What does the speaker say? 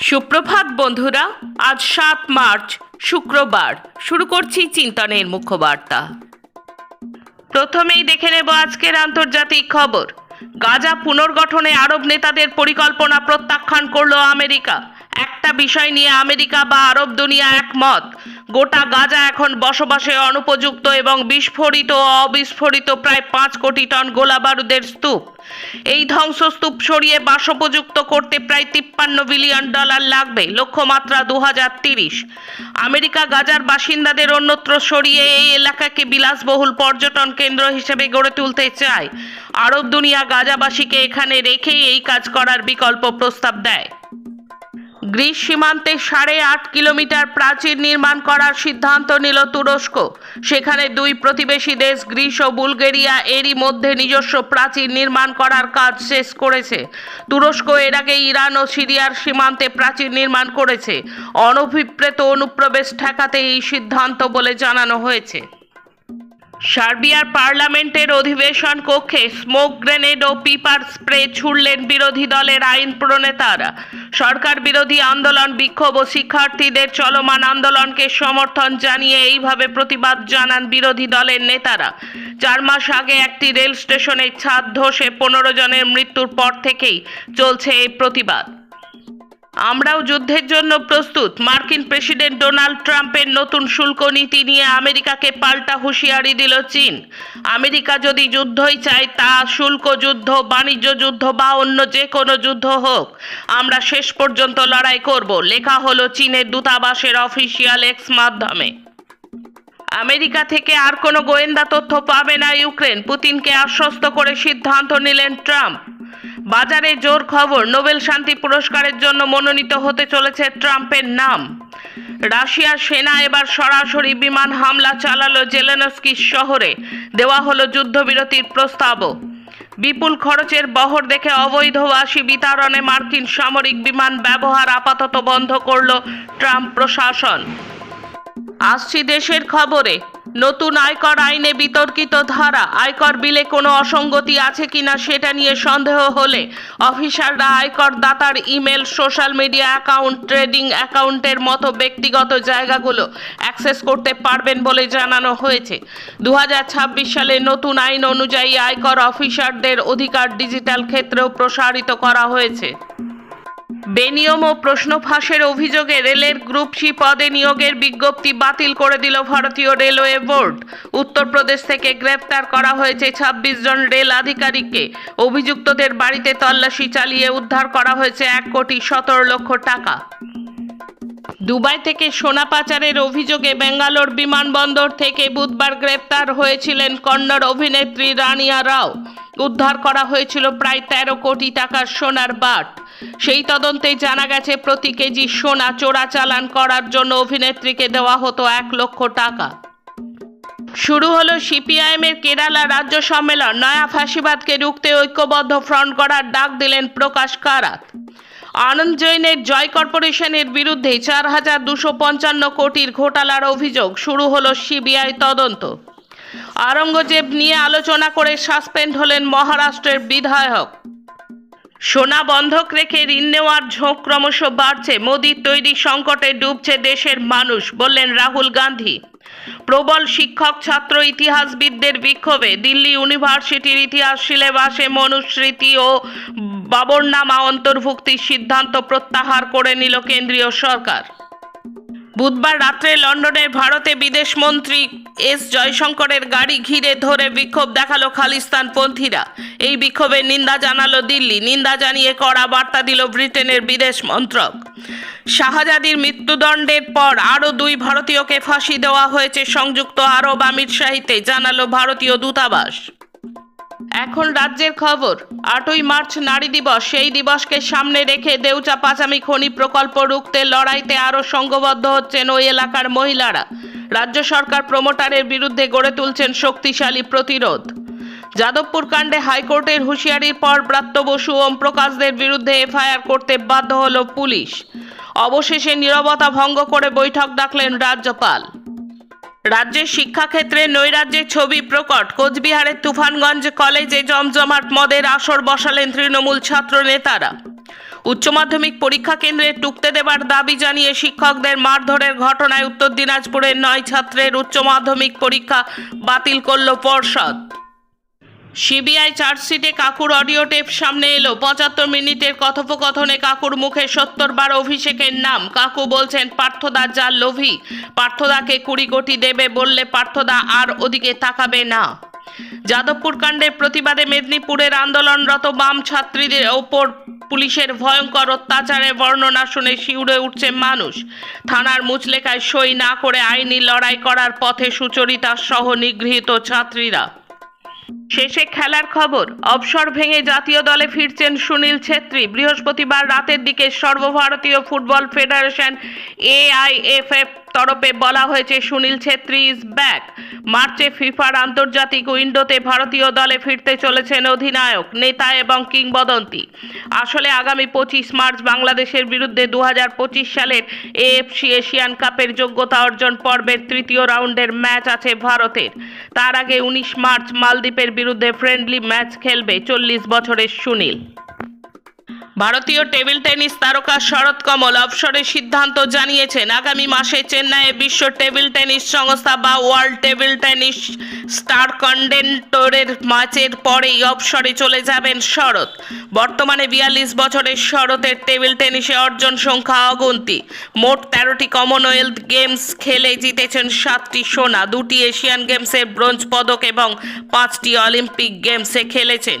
সুপ্রভাত বন্ধুরা, আজ সাত মার্চ, শুক্রবার। শুরু করছি চিন্তনের মুখ্যবার্তা। প্রথমেই দেখে নেব আজকের আন্তর্জাতিক খবর। গাজা পুনর্গঠনে আরব নেতাদের পরিকল্পনা প্রত্যাখ্যান করল আমেরিকা। একটা বিষয় নিয়ে আমেরিকা বা আরব দুনিয়া একমত। গোটা গাজা এখন বসবাসে অনুপযুক্ত এবং বিস্ফোরিত ও অবিস্ফোরিত প্রায় পাঁচ কোটি টন গোলা বারুদের স্তূপ। এই ধ্বংসস্তূপ সরিয়ে বাসোপযুক্ত করতে প্রায় তিপ্পান্ন বিলিয়ন ডলার লাগবে, লক্ষ্যমাত্রা দু হাজার তিরিশ। আমেরিকা গাজার বাসিন্দাদের অন্যত্র সরিয়ে এই এলাকাকে বিলাসবহুল পর্যটন কেন্দ্র হিসেবে গড়ে তুলতে চায়। আরব দুনিয়া গাজাবাসীকে এখানে রেখেই এই কাজ করার বিকল্প প্রস্তাব দেয়। গ্রিস সীমান্তে সাড়ে আট কিলোমিটার প্রাচীর নির্মাণ করার সিদ্ধান্ত নিল তুরস্ক। সেখানে দুই প্রতিবেশী দেশ, গ্রিস ও বুলগেরিয়া, এরই মধ্যে নিজস্ব প্রাচীর নির্মাণ করার কাজ শেষ করেছে। তুরস্ক এর আগে ইরান ও সিরিয়ার সীমান্তে প্রাচীর নির্মাণ করেছে। অনভিপ্রেত অনুপ্রবেশ ঠেকাতে এই সিদ্ধান্ত বলে জানানো হয়েছে। সার্বিয়ার পার্লামেন্টের অধিবেশন কক্ষে স্মোক গ্রেনেড ও পিপার স্প্রে ছুড়লেন বিরোধী দলের আইন প্রণেতারা। সরকার বিরোধী আন্দোলন বিক্ষোভ ও শিক্ষার্থীদের চলমান আন্দোলনকে সমর্থন জানিয়ে এইভাবে প্রতিবাদ জানান বিরোধী দলের নেতারা। চার মাস আগে একটি রেল স্টেশনের ছাদ ধসে পনেরো জনের মৃত্যুর পর থেকেই চলছে এই প্রতিবাদ। আমরাও যুদ্ধের জন্য প্রস্তুত। মার্কিন প্রেসিডেন্ট ডোনাল্ড ট্রাম্পের নতুন শুল্ক নীতি নিয়ে আমেরিকাকে পাল্টা হুঁশিয়ারি দিল চীন। আমেরিকা যদি যুদ্ধই চায়, তা শুল্ক যুদ্ধ, বাণিজ্য যুদ্ধ বা অন্য যে কোনো যুদ্ধ হোক। আমরা শেষ পর্যন্ত লড়াই করব, লেখা হলো চীনের দূতাবাসের অফিসিয়াল এক্স মাধ্যমে। আমেরিকা থেকে আর কোনো গোয়েন্দা তথ্য পাবে না ইউক্রেন। পুতিনকে আশ্বস্ত করে সিদ্ধান্ত নিলেন ট্রাম্প। বাজারে জোর খবর, নোবেল শান্তি পুরস্কারের জন্য মনোনীত হতে চলেছে ট্রাম্পের নাম। রাশিয়ার সেনা এবার সরাসরি বিমান হামলা চালালো জেলেনস্কি শহরে। দেওয়া হলো যুদ্ধবিরতির প্রস্তাবও। বিপুল খরচের বহর দেখে অবৈধবাসী বিতরণে মার্কিন সামরিক বিমান ব্যবহার আপাতত বন্ধ করল ট্রাম্প প্রশাসন। আসছি দেশের খবরে। নতুন আয়কর আইনে বিতর্কিত ধারা। আয়কর বিলে কোনো অসঙ্গতি আছে কিনা সেটা নিয়ে সন্দেহ হলে অফিসাররা আয়কর দাতার email, social media account, trading অ্যাকাউন্টের মতো ব্যক্তিগত জায়গাগুলো অ্যাক্সেস করতে পারবেন বলে জানানো হয়েছে। দু হাজার ছাব্বিশ সালে নতুন আইন অনুযায়ী আয়কর অফিসারদের অধিকার ডিজিটাল ক্ষেত্রেও প্রসারিত করা হয়েছে। বেনিয়ম ও প্রশ্ন ফাঁসের অভিযোগে রেলের গ্রুপ সি পদে নিয়োগের বিজ্ঞপ্তি বাতিল করে দিল ভারতীয় রেলওয়ে বোর্ড। উত্তরপ্রদেশ থেকে গ্রেপ্তার করা হয়েছে ছাব্বিশ জন রেল আধিকারিককে। অভিযুক্তদের বাড়িতে তল্লাশি চালিয়ে উদ্ধার করা হয়েছে এক কোটি সতেরো লক্ষ টাকা। দুবাই থেকে সোনা পাচারের অভিযোগে বেঙ্গালোর বিমানবন্দর থেকে বুধবার গ্রেপ্তার হয়েছিলেন কন্নড় অভিনেত্রী রানিয়া রাও। উদ্ধার করা হয়েছিল প্রায় তেরো কোটি টাকার সোনার বাট। সেই তদন্তে জানা গেছে, প্রতি কেজি সোনা চোরাচালান করার জন্য অভিনেত্রীকে দেওয়া হতো এক লক্ষ টাকা। শুরু হলো সিপিআইএমের কেরালা রাজ্য সম্মেলন। নয়া ফাঁসিবাদকে রুখতে ঐক্যবদ্ধ ফ্রন্ট করার ডাক দিলেন প্রকাশ কারাত। আনন্দ জৈনের জয় কর্পোরেশনের বিরুদ্ধে চার হাজার দুশো পঞ্চান্ন কোটির ঘোটালার অভিযোগ। শুরু হলো সিবিআই তদন্ত। আরঙ্গজেব নিয়ে আলোচনা করে সাসপেন্ড হলেন মহারাষ্ট্রের বিধায়ক। সোনা বন্ধক রেখে ঋণ নেওয়ার ঝোঁক ক্রমশ বাড়ছে। মোদির তৈরি সংকটে ডুবছে দেশের মানুষ, বললেন রাহুল গান্ধী। প্রবল শিক্ষক, ছাত্র, ইতিহাসবিদদের বিক্ষোভে দিল্লি ইউনিভার্সিটির ইতিহাস সিলেবাসে মনুস্মৃতি ও বাবরনামা অন্তর্ভুক্তির সিদ্ধান্ত প্রত্যাহার করে নিল কেন্দ্রীয় সরকার। বুধবার রাত্রে লন্ডনের ভারতে বিদেশমন্ত্রী এস জয়শঙ্করের গাড়ি ঘিরে ধরে বিক্ষোভ দেখাল খালিস্তানপন্থীরা। এই বিক্ষোভের নিন্দা জানালো দিল্লি। নিন্দা জানিয়ে কড়া বার্তা দিল ব্রিটেনের বিদেশ মন্ত্রক। শাহজাদির মৃত্যুদণ্ডের পর আরও দুই ভারতীয়কে ফাঁসি দেওয়া হয়েছে সংযুক্ত আরব আমিরশাহিতে জানালো ভারতীয় দূতাবাস। এখন রাজ্যের খবর। আটই মার্চ নারী দিবস। সেই দিবসকে সামনে রেখে দেউচা পাচামি খনি প্রকল্প রুখতে লড়াইতে আরও সংঘবদ্ধ হচ্ছেন ওই এলাকার মহিলারা। রাজ্য সরকার প্রমোটারের বিরুদ্ধে গড়ে তুলছেন শক্তিশালী প্রতিরোধ। যাদবপুর কাণ্ডে হাইকোর্টের হুঁশিয়ারির পর ব্রাত্য বসু ওম প্রকাশদের বিরুদ্ধে এফআইআর করতে বাধ্য হল পুলিশ। অবশেষে নীরবতা ভঙ্গ করে বৈঠক ডাকলেন রাজ্যপাল। রাজ্যের শিক্ষাক্ষেত্রে নৈরাজ্যের ছবি প্রকট। কোচবিহারের তুফানগঞ্জ কলেজে জমজমাট মদের আসর বসালেন তৃণমূল ছাত্র নেতারা। উচ্চ মাধ্যমিক পরীক্ষা কেন্দ্রে টুকতে দেবার দাবি জানিয়ে শিক্ষকদের মারধরের ঘটনায় উত্তর দিনাজপুরের নয় ছাত্রের উচ্চ মাধ্যমিক পরীক্ষা বাতিল করল পর্ষদ। সিবিআই চার্জশিটে কাকুর অডিও টেপ সামনে এলো। পঁচাত্তর মিনিটের কথোপকথনে কাকুর মুখে সত্তর বার অভিষেকের নাম। কাকু বলছেন, পার্থদা যার লোভী। পার্থদাকে কুড়ি কোটি দেবে বললে পার্থদা আর ওদিকে তাকাবে না। যাদবপুর কাণ্ডের প্রতিবাদে মেদিনীপুরের আন্দোলনরত বাম ছাত্রীদের ওপর পুলিশের ভয়ঙ্কর অত্যাচারের বর্ণনা শুনে শিউরে উঠছে মানুষ। থানার মুচলেখায় সই না করে আইনি লড়াই করার পথে সুচরিতা সহ নিগৃহীত ছাত্রীরা। শেষে খেলার খবর, অবসর ভেঙে জাতীয় দলে ফিরছেন সুনীল ছেত্রী। বৃহস্পতিবার রাতের দিকে সর্বভারতীয় ফুটবল ফেডারেশন এআইএফএফ তরফে বলা হয়েছে, সুনীল ছেত্রী ইজ ব্যাক মার্চে ফিফার আন্তর্জাতিক উইন্ডোতে ভারতীয় দলে ফিরতে চলেছেন অধিনায়ক, নেতা এবং কিংবদন্তি। আসলে আগামী পঁচিশ মার্চ বাংলাদেশের বিরুদ্ধে দু হাজার পঁচিশ সালের এএফসি এশিয়ান কাপের যোগ্যতা অর্জন পর্বের তৃতীয় রাউন্ডের ম্যাচ আছে ভারতের। তার আগে উনিশ মার্চ মালদ্বীপের বিরুদ্ধে ফ্রেন্ডলি ম্যাচ খেলবে চল্লিশ বছরের সুনীল। ভারতীয় টেবিল টেনিস তারকা শরৎ কমল অবসরের সিদ্ধান্ত জানিয়েছেন। আগামী মাসে চেন্নাইয়ে বিশ্ব টেবিল টেনিস সংস্থা বা ওয়ার্ল্ড টেবিল টেনিস স্টার কন্ডেন্টরের ম্যাচের পরেই অবসরে চলে যাবেন শরৎ। বর্তমানে বিয়াল্লিশ বছরের শরতের টেবিল টেনিসে অর্জন সংখ্যা অগুন্তি। মোট তেরোটি কমনওয়েলথ গেমস খেলে জিতেছেন সাতটি সোনা, দুটি এশিয়ান গেমসের ব্রোঞ্জ পদক এবং পাঁচটি অলিম্পিক গেমসে খেলেছেন।